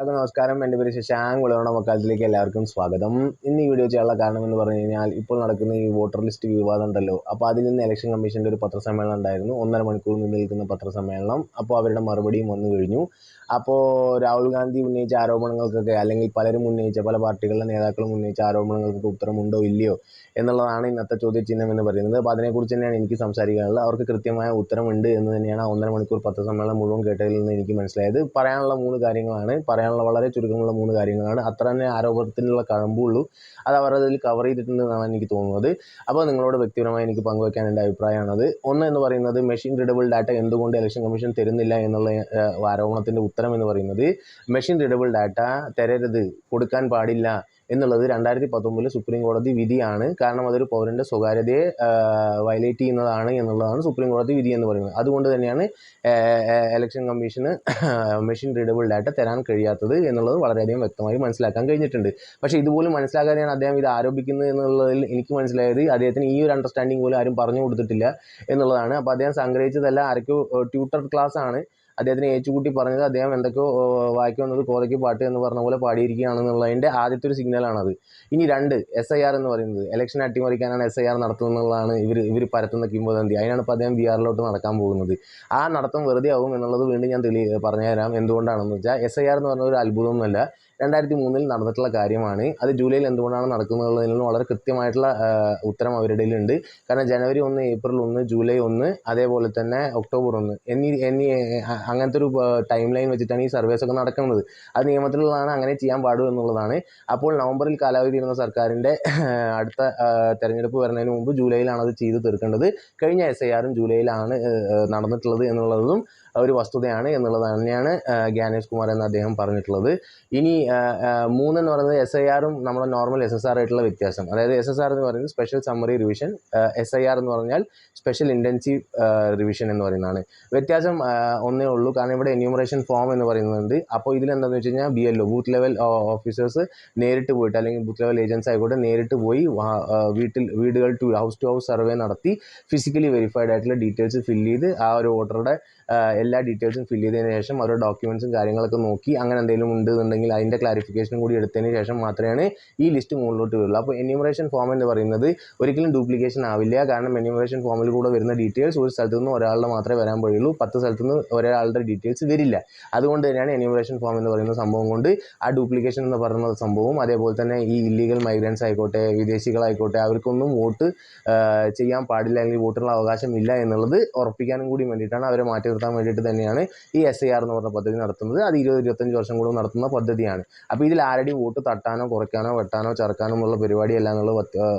അത് നമസ്കാരം. എന്റെ പേര് ശശാങ്ക് വിളവണ മക്കാലത്തിലേക്ക് എല്ലാവർക്കും സ്വാഗതം. ഇന്ന് ഈ വീഡിയോ ചെയ്യാനുള്ള കാരണം എന്ന് പറഞ്ഞു കഴിഞ്ഞാൽ ഇപ്പോൾ നടക്കുന്ന ഈ വോട്ടർ ലിസ്റ്റ് വിവാദം ഉണ്ടല്ലോ. അപ്പോൾ അതിൽ നിന്ന് ഇലക്ഷൻ കമ്മീഷന്റെ ഒരു പത്രസമ്മേളനം ഉണ്ടായിരുന്നു. ഒന്നര മണിക്കൂർ നിന്ന് നിൽക്കുന്ന പത്രസമ്മേളനം. അപ്പോൾ അവരുടെ മറുപടിയും വന്നു കഴിഞ്ഞു. അപ്പോൾ രാഹുൽ ഗാന്ധി ഉന്നയിച്ച ആരോപണങ്ങൾക്കൊക്കെ അല്ലെങ്കിൽ പലരും ഉന്നയിച്ച പല പാർട്ടികളുടെ നേതാക്കളും ഉന്നയിച്ച ആരോപണങ്ങൾക്കൊക്കെ ഉത്തരമുണ്ടോ ഇല്ലയോ എന്നുള്ളതാണ് ഇന്നത്തെ ചോദ്യചിഹ്നം എന്ന് പറയുന്നത്. അപ്പോൾ അതിനെക്കുറിച്ച് തന്നെയാണ് എനിക്ക് സംസാരിക്കാനുള്ളത്. അവർക്ക് കൃത്യമായ ഉത്തരമുണ്ട് എന്ന് തന്നെയാണ് ആ ഒന്നര മണിക്കൂർ പത്രസമ്മേളനം മുഴുവൻ കേട്ടതിൽ നിന്ന് എനിക്ക് മനസ്സിലായത്. പറയാനുള്ള മൂന്ന് കാര്യങ്ങളാണ്. പറയാനുള്ള വളരെ ചുരുക്കമുള്ള മൂന്ന് കാര്യങ്ങളാണ്. അത്ര തന്നെ ആരോപണത്തിനുള്ള കഴമ്പുള്ളൂ. അത് അവർ അതിൽ കവർ ചെയ്തിട്ടുണ്ടെന്നാണ് എനിക്ക് തോന്നുന്നത്. അപ്പോൾ നിങ്ങളോട് വ്യക്തിപരമായി എനിക്ക് പങ്കുവയ്ക്കാൻ എന്റെ അഭിപ്രായമാണത്. ഒന്ന് എന്ന് പറയുന്നത് മെഷീൻ റീഡബിൾ ഡാറ്റ എന്തുകൊണ്ട് ഇലക്ഷൻ കമ്മീഷൻ തരുന്നില്ല എന്നുള്ള ആരോപണത്തിന്റെ ഉത്തരം എന്ന് പറയുന്നത് മെഷീൻ റീഡബിൾ ഡാറ്റ തരരുത് കൊടുക്കാൻ പാടില്ല എന്നുള്ളത് രണ്ടായിരത്തി പത്തൊമ്പതിൽ സുപ്രീം കോടതി വിധിയാണ്. കാരണം അതൊരു പൗരന്റെ സ്വകാര്യതയെ വയലേറ്റ് ചെയ്യുന്നതാണ് എന്നുള്ളതാണ് സുപ്രീം കോടതി വിധി എന്ന് പറയുന്നത്. അതുകൊണ്ട് തന്നെയാണ് ഇലക്ഷൻ കമ്മീഷന് മെഷീൻ റീഡബിൾ ഡാറ്റ തരാൻ കഴിയാത്തത് എന്നുള്ളത് വളരെയധികം വ്യക്തമായി മനസ്സിലാക്കാൻ കഴിഞ്ഞിട്ടുണ്ട്. പക്ഷേ ഇതുപോലും മനസ്സിലാക്കാനാണ് അദ്ദേഹം ഇത് ആരോപിക്കുന്നത് എന്നുള്ളതിൽ എനിക്ക് മനസ്സിലായത് അദ്ദേഹത്തിന് ഈ ഒരു അണ്ടർസ്റ്റാൻഡിങ് പോലും ആരും പറഞ്ഞു കൊടുത്തിട്ടില്ല എന്നുള്ളതാണ്. അപ്പോൾ അദ്ദേഹം സംഗ്രഹിച്ചതല്ല ആരൊക്കെ ട്യൂട്ടർ ക്ലാസ് ആണ്. അദ്ദേഹത്തിന് ഏച്ചുകൂട്ടി പറഞ്ഞത് അദ്ദേഹം എന്തൊക്കെയോ വായിക്കുന്നത് കോതയ്ക്ക് പാട്ട് എന്ന് പറഞ്ഞ പോലെ പാടിയിരിക്കുകയാണെന്നുള്ളതിന്റെ ആദ്യത്തെ ഒരു സിഗ്നലാണത്. ഇനി രണ്ട് എസ് ഐ ആർ എന്ന് പറയുന്നത്. ഇലക്ഷൻ അട്ടിമറിക്കാനാണ് എസ് ഐ ആർ നടത്തുന്നതാണ് ഇവർ ഇവർ പരത്തുന്ന കിംവദന്തി. അതിനാണ് ഇപ്പോൾ അദ്ദേഹം ബി ആറിലോട്ട് നടക്കാൻ പോകുന്നത്. ആ നടത്തം വെറുതെ ആവും എന്നുള്ളത് വീണ്ടും ഞാൻ തെളി പറഞ്ഞുതരാം. എന്തുകൊണ്ടാണെന്ന് വെച്ചാൽ എസ് ഐ ആർ എന്ന് പറഞ്ഞ ഒരു അത്ഭുതമൊന്നുമല്ല. രണ്ടായിരത്തി മൂന്നിൽ നടന്നിട്ടുള്ള കാര്യമാണ്. അത് ജൂലൈയിൽ എന്തുകൊണ്ടാണ് നടക്കുന്നതിൽ നിന്ന് വളരെ കൃത്യമായിട്ടുള്ള ഉത്തരം അവരുടെ ഉണ്ട് കാരണം ജനുവരി ഒന്ന് ഏപ്രിൽ ഒന്ന് ജൂലൈ ഒന്ന് അതേപോലെ തന്നെ ഒക്ടോബർ ഒന്ന് എന്നീ എന്നീ അങ്ങനത്തെ ഒരു ടൈം ലൈൻ വെച്ചിട്ടാണ് ഈ സർവേസ് ഒക്കെ നടക്കുന്നത്. അത് നിയമത്തിലുള്ളതാണ് അങ്ങനെ ചെയ്യാൻ പാടൂ എന്നുള്ളതാണ്. അപ്പോൾ നവംബറിൽ കാലാവധി ഇരുന്ന സർക്കാരിന്റെ അടുത്ത തെരഞ്ഞെടുപ്പ് വരുന്നതിന് മുമ്പ് ജൂലൈയിലാണ് അത് ചെയ്തു തീർക്കേണ്ടത്. കഴിഞ്ഞ എസ് ഐ ആറും ജൂലൈയിലാണ് നടന്നിട്ടുള്ളത് എന്നുള്ളതും ഒരു വസ്തുതയാണ് എന്നുള്ളത് തന്നെയാണ് ഗ്യാനേഷ് കുമാർ എന്ന് അദ്ദേഹം പറഞ്ഞിട്ടുള്ളത്. ഇനി മൂന്നെന്ന് പറയുന്നത് എസ് ഐ ആറും നമ്മുടെ നോർമൽ എസ് എസ് ആർ ആയിട്ടുള്ള വ്യത്യാസം. അതായത് എസ് എസ് ആർ എന്ന് പറയുന്നത് special summary revision S I R എന്ന് പറഞ്ഞാൽ സ്പെഷ്യൽ ഇന്റൻസീവ് റിവിഷൻ എന്ന് പറയുന്നതാണ്. വ്യത്യാസം ഒന്നേ ഉള്ളൂ. കാരണം ഇവിടെ എന്യൂമറേഷൻ ഫോം എന്ന് പറയുന്നുണ്ട്. അപ്പോൾ ഇതിലെന്താണെന്ന് വെച്ച് കഴിഞ്ഞാൽ B L O booth level officers നേരിട്ട് പോയിട്ട് അല്ലെങ്കിൽ ബൂത്ത് ലെവൽ ഏജൻസ് ആയിക്കോട്ടെ നേരിട്ട് പോയി വീട്ടിൽ വീടുകൾ to house to house survey നടത്തി ഫിസിക്കലി വെരിഫൈഡ് ആയിട്ടുള്ള ഡീറ്റെയിൽസ് ഫില്ല് ചെയ്ത് ആ ഒരു വോട്ടറുടെ എല്ലാ ഡീറ്റെയിൽസും ഫില്ല് ചെയ്തതിന് ശേഷം അവരുടെ ഡോക്യുമെൻസും കാര്യങ്ങളൊക്കെ നോക്കി അങ്ങനെ എന്തെങ്കിലും ഉണ്ട് എന്നുണ്ടെങ്കിൽ അതിന്റെ ക്ലാരിഫിക്കേഷനും കൂടി എടുത്തതിന് ശേഷം മാത്രമാണ് ഈ ലിസ്റ്റ് മുകളിലോട്ട് വരുള്ളൂ. അപ്പോൾ എന്യൂമറേഷൻ ഫോം എന്ന് പറയുന്നത് ഒരിക്കലും ഡ്യൂപ്ലിക്കേഷൻ ആവില്ല. കാരണം എന്യൂമറേഷൻ ഫോമിൽ കൂടെ വരുന്ന ഡീറ്റെയിൽസ് ഒരു സ്ഥലത്തു നിന്ന് ഒരാളുടെ മാത്രമേ വരാൻ കഴിയുള്ളൂ പത്ത് സ്ഥലത്തു നിന്ന് ഒരാളുടെ ഡീറ്റെയിൽസ് വരില്ല. അതുകൊണ്ട് തന്നെയാണ് എന്യൂമറേഷൻ ഫോം എന്ന് പറയുന്ന സംഭവം കൊണ്ട് ആ ഡ്യൂപ്ലിക്കേഷൻ എന്ന് പറയുന്ന സംഭവവും അതേപോലെ തന്നെ ഈ ഇല്ലീഗൽ മൈഗ്രൻസ് ആയിക്കോട്ടെ വിദേശികളായിക്കോട്ടെ അവർക്കൊന്നും വോട്ട് ചെയ്യാൻ പാടില്ല അല്ലെങ്കിൽ വോട്ടിനുള്ള അവകാശം ഇല്ല എന്നുള്ളത് ഉറപ്പിക്കാനും കൂടി വേണ്ടിയിട്ടാണ് അവരെ മാറ്റി നിർത്താൻ വേണ്ടിയിട്ട് തന്നെയാണ് ഈ എസ് ഐ ആർ എന്ന് പറഞ്ഞ പദ്ധതി നടത്തുന്നത്. അത് ഇരുപത് ഇരുപത്തഞ്ച് വർഷം കൂടെ നടത്തുന്ന പദ്ധതിയാണ്. അപ്പോൾ ഇതിൽ ആരുടെയും വോട്ട് തട്ടാനോ കുറയ്ക്കാനോ വെട്ടാനോ ചേർക്കാനോ എന്നുള്ള പരിപാടിയല്ല എന്നുള്ള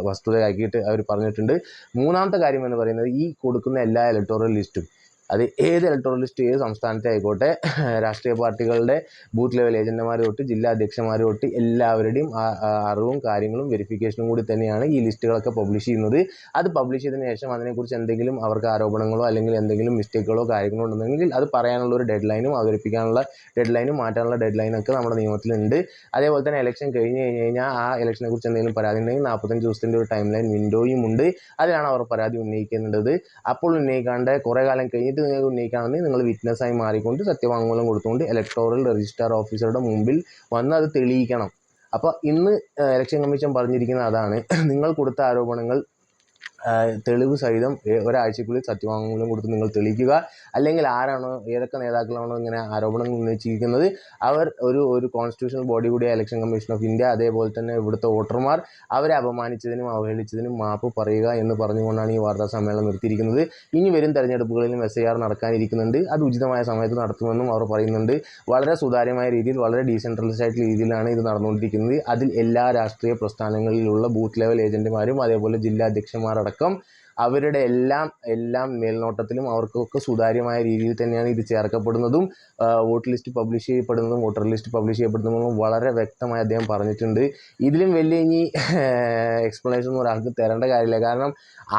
വസ്തുതയാക്കിയിട്ട് അവർ പറഞ്ഞിട്ടുണ്ട്. മൂന്നാമത്തെ കാര്യം എന്ന് പറയുന്നത് ഈ കൊടുക്കുന്ന എല്ലാ ഇലക്ടോറൽ ലിസ്റ്റും അത് ഏത് ഇലക്ട്രോണിസ്റ്റ് ഏത് സംസ്ഥാനത്തെ ആയിക്കോട്ടെ രാഷ്ട്രീയ പാർട്ടികളുടെ ബൂത്ത് ലെവൽ ഏജന്റുമാർ തൊട്ട് ജില്ലാ അധ്യക്ഷന്മാർ തൊട്ട് എല്ലാവരുടെയും അറിവും കാര്യങ്ങളും വെരിഫിക്കേഷനും കൂടി തന്നെയാണ് ഈ ലിസ്റ്റുകളൊക്കെ പബ്ലിഷ് ചെയ്യുന്നത്. അത് പബ്ലിഷ് ചെയ്തതിന് ശേഷം അതിനെക്കുറിച്ച് എന്തെങ്കിലും അവർക്ക് ആരോപണങ്ങളോ അല്ലെങ്കിൽ എന്തെങ്കിലും മിസ്റ്റേക്കുകളോ കാര്യങ്ങളോ ഉണ്ടെന്നെങ്കിൽ അത് പറയാനുള്ള ഒരു ഡെഡ് ലൈനും അവതരിപ്പിക്കാനുള്ള ഡെഡ് ലൈനും മാറ്റാനുള്ള ഡെഡ് ലൈനൊക്കെ നമ്മുടെ നിയമത്തിലുണ്ട്. അതേപോലെ തന്നെ ഇലക്ഷൻ കഴിഞ്ഞ് കഴിഞ്ഞ് കഴിഞ്ഞാൽ ആ ഇലക്ഷനെ കുറിച്ച് എന്തെങ്കിലും പരാതി ഉണ്ടെങ്കിൽ നാൽപ്പത്തഞ്ച് ദിവസത്തിന്റെ ഒരു ടൈം ലൈൻ വിൻഡോയും ഉണ്ട്. അതിലാണ് അവർ പരാതി ഉന്നയിക്കേണ്ടത്. അപ്പോൾ ഉന്നയിക്കാണ്ട് കുറേ കാലം കഴിഞ്ഞിട്ട് നിങ്ങൾക്ക് ഉന്നയിക്കുകയാണെങ്കിൽ നിങ്ങൾ വിറ്റ്നസ്സായി മാറിക്കൊണ്ട് സത്യവാങ്മൂലം കൊടുത്തുകൊണ്ട് ഇലക്ടോറൽ രജിസ്ട്രാർ ഓഫീസറുടെ മുമ്പിൽ വന്ന് അത് തെളിയിക്കണം. അപ്പോൾ ഇന്ന് ഇലക്ഷൻ കമ്മീഷൻ പറഞ്ഞിരിക്കുന്നത് അതാണ്. നിങ്ങൾ കൊടുത്ത ആരോപണങ്ങൾ തെളിവ് സഹിതം ഒരാഴ്ചക്കുള്ളിൽ സത്യവാങ്മൂലം കൊടുത്ത് നിങ്ങൾ തെളിയിക്കുക. അല്ലെങ്കിൽ ആരാണോ ഏതൊക്കെ നേതാക്കളാണോ ഇങ്ങനെ ആരോപണങ്ങൾ ഉന്നയിച്ചിരിക്കുന്നത് അവർ ഒരു ഒരു കോൺസ്റ്റിറ്റ്യൂഷണൽ ബോഡി കൂടിയ ഇലക്ഷൻ കമ്മീഷൻ ഓഫ് ഇന്ത്യ അതേപോലെ തന്നെ ഇവിടുത്തെ വോട്ടർമാർ അവരെ അപമാനിച്ചതിനും അവഹേളിച്ചതിനും മാപ്പ് പറയുക എന്ന് പറഞ്ഞുകൊണ്ടാണ് ഈ വാർത്താ സമ്മേളനം നിർത്തിയിരിക്കുന്നത്. ഇനി വരും തെരഞ്ഞെടുപ്പുകളിലും എസ് ഐ ആർ നടക്കാനിരിക്കുന്നുണ്ട്. അത് ഉചിതമായ സമയത്ത് നടത്തുമെന്നും അവർ പറയുന്നുണ്ട്. വളരെ സുതാര്യമായ രീതിയിൽ വളരെ ഡീസെൻട്രലൈസ്ഡ് ആയിട്ടുള്ള രീതിയിലാണ് ഇത് നടന്നുകൊണ്ടിരിക്കുന്നത്. അതിൽ എല്ലാ രാഷ്ട്രീയ പ്രസ്ഥാനങ്ങളിലുള്ള ബൂത്ത് ലെവൽ ഏജന്റുമാരും അതേപോലെ ജില്ലാ അധ്യക്ഷന്മാരടക്കം இருக்கும் അവരുടെ എല്ലാം എല്ലാം മേൽനോട്ടത്തിലും അവർക്കൊക്കെ സുതാര്യമായ രീതിയിൽ തന്നെയാണ് ഇത് ചേർക്കപ്പെടുന്നതും വോട്ട് ലിസ്റ്റ് പബ്ലിഷ് ചെയ്യപ്പെടുന്നതും വോട്ടർ ലിസ്റ്റ് പബ്ലിഷ് ചെയ്യപ്പെടുന്നതും വളരെ വ്യക്തമായി അദ്ദേഹം പറഞ്ഞിട്ടുണ്ട്. ഇതിലും വലിയ ഇനി എക്സ്പ്ലനേഷൻ ഒന്നും ഒരാൾക്ക് തരേണ്ട കാര്യമില്ല. കാരണം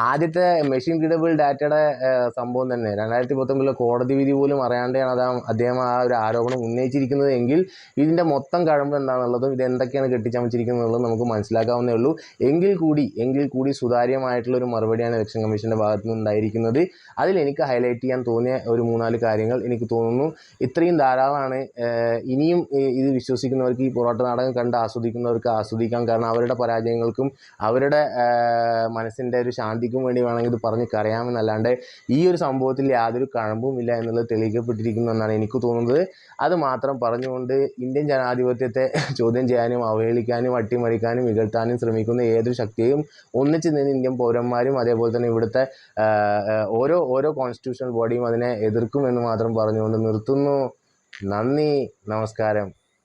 ആദ്യത്തെ മെഷീൻ റീഡബിൾ ഡാറ്റയുടെ സംഭവം തന്നെ രണ്ടായിരത്തി പത്തൊമ്പതിലെ കോടതി വിധി പോലും അറിയാണ്ടാണ് അത് അദ്ദേഹം ആ ഒരു ആരോപണം ഉന്നയിച്ചിരിക്കുന്നത് എങ്കിൽ ഇതിന്റെ മൊത്തം കഴമ്പ് എന്താണെന്നുള്ളതും ഇത് എന്തൊക്കെയാണ് കെട്ടിച്ചമച്ചിരിക്കുന്നത് നമുക്ക് മനസ്സിലാക്കാവുന്നേ ഉള്ളൂ. എങ്കിൽ കൂടി എങ്കിൽ കൂടി സുതാര്യമായിട്ടുള്ള ഒരു മറുപടിയാണ് ഇലക്ഷൻ കമ്മീഷന്റെ ഭാഗത്തു നിന്ന് ഉണ്ടായിരിക്കുന്നത് അതിൽ എനിക്ക് ഹൈലൈറ്റ് ചെയ്യാൻ തോന്നിയ ഒരു മൂന്നാൽ കാര്യങ്ങൾ എനിക്ക് തോന്നുന്നു. ഇത്രയും ധാരാളമാണ് ഇനിയും ഇത് വിശ്വസിക്കുന്നവർക്ക് ഈ പൊറോട്ട നാടകം കണ്ട് ആസ്വദിക്കുന്നവർക്ക് ആസ്വദിക്കാം. കാരണം അവരുടെ പരാജയങ്ങൾക്കും അവരുടെ മനസ്സിന്റെ ഒരു ശാന്തിക്കും വേണ്ടി വേണമെങ്കിൽ ഇത് പറഞ്ഞ് കരയാമെന്നല്ലാണ്ട് ഈ ഒരു സംഭവത്തിൽ യാതൊരു കഴമ്പും ഇല്ല എന്നുള്ളത് തെളിയിക്കപ്പെട്ടിരിക്കുന്നു എന്നാണ് എനിക്ക് തോന്നുന്നത്. അത് മാത്രം പറഞ്ഞുകൊണ്ട് ഇന്ത്യൻ ജനാധിപത്യത്തെ ചോദ്യം ചെയ്യാനും അവഹേളിക്കാനും അട്ടിമറിക്കാനും ഇകഴ്ത്താനും ശ്രമിക്കുന്ന ഏതൊരു ശക്തിയും ഒന്നിച്ചു നിന്ന് ഇന്ത്യൻ പൗരന്മാരും അതേപോലെ തന്നെ ഇവിടുത്തെ ഓരോ ഓരോ കോൺസ്റ്റിറ്റ്യൂഷണൽ ബോഡിയും അതിനെ എതിർക്കും എന്ന് മാത്രം പറഞ്ഞുകൊണ്ട് നിർത്തുന്നു. നന്ദി നമസ്കാരം.